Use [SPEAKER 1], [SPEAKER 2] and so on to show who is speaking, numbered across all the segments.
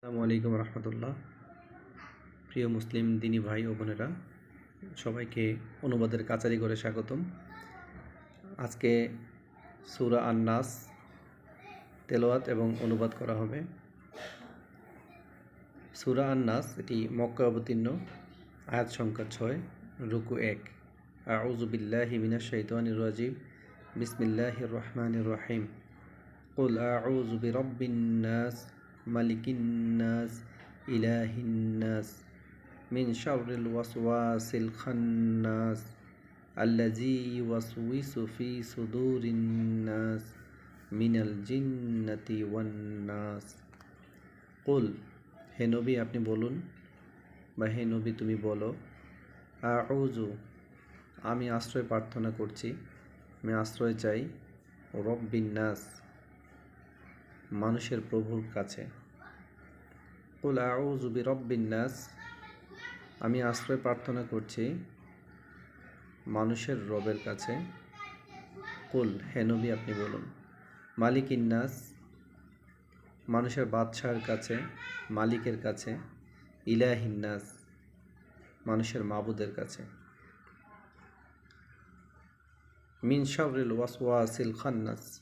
[SPEAKER 1] আসসালামু আলাইকুম রহমতুল্লাহ প্রিয় মুসলিম দিনী ভাই ও বোনেরা সবাইকে অনুবাদের কাচারি করে স্বাগতম আজকে সুরা আন্নাস তেলোয়াত এবং অনুবাদ করা হবে সুরা আন্নাস এটি মক্কা অবতীর্ণ আয়াত সংখ্যা ছয় রুকু এক আউজুবিল্লাহি মিনাশ শাইতানির রাজিম বিসমিল্লাহির রহমানির রহিম قل أعوذ برب الناس মালিকিন্নাস ইলাহিন্নাস মিন শারিল ওয়াসওয়াসিল খান্নাস আল্লাজি ওয়াসউইসু ফি সুদুরিন্নাস মিনাল জিন্নাতি ওয়ান্নাস কুল হে নবী আপনি বলুন বা হে নবী তুমি বলো, আউযু, আমি আশ্রয় প্রার্থনা করছি, আমি আশ্রয় চাই রব্বিন্নাস মানুষের প্রভুর কাছে। কুল আমি আশ্রয় প্রার্থনা করছি মানুষের রবের কাছে। কুল হেনবি আপনি বলুন মালিক ইন্নাস মানুষের বাদশার কাছে, মালিকের কাছে। ইলাহিন্নাস মানুষের মাবুদের কাছে। মিন শাবরিল ওয়াসওয়াসিল খান্নাস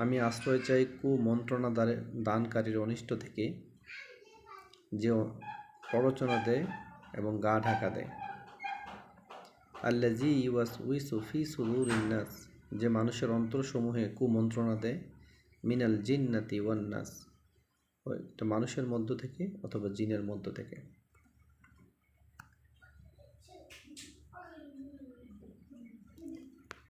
[SPEAKER 1] আমি আশ্রয় চাই কু মন্ত্রণা দ্বারে- দানকারীর অনিষ্ট থেকে যে প্ররোচনা দেয় এবং গা ঢাকা দেয়। আল্লাজি ইউয়াস উইসু ফি সুরুর ইন্নাস যে মানুষের অন্তরসমূহে কুমন্ত্রণা দেয়, মিনাল জিন্নাতি ওয়ান্নাস এটা মানুষের মধ্য থেকে অথবা জিনের মধ্য থেকে।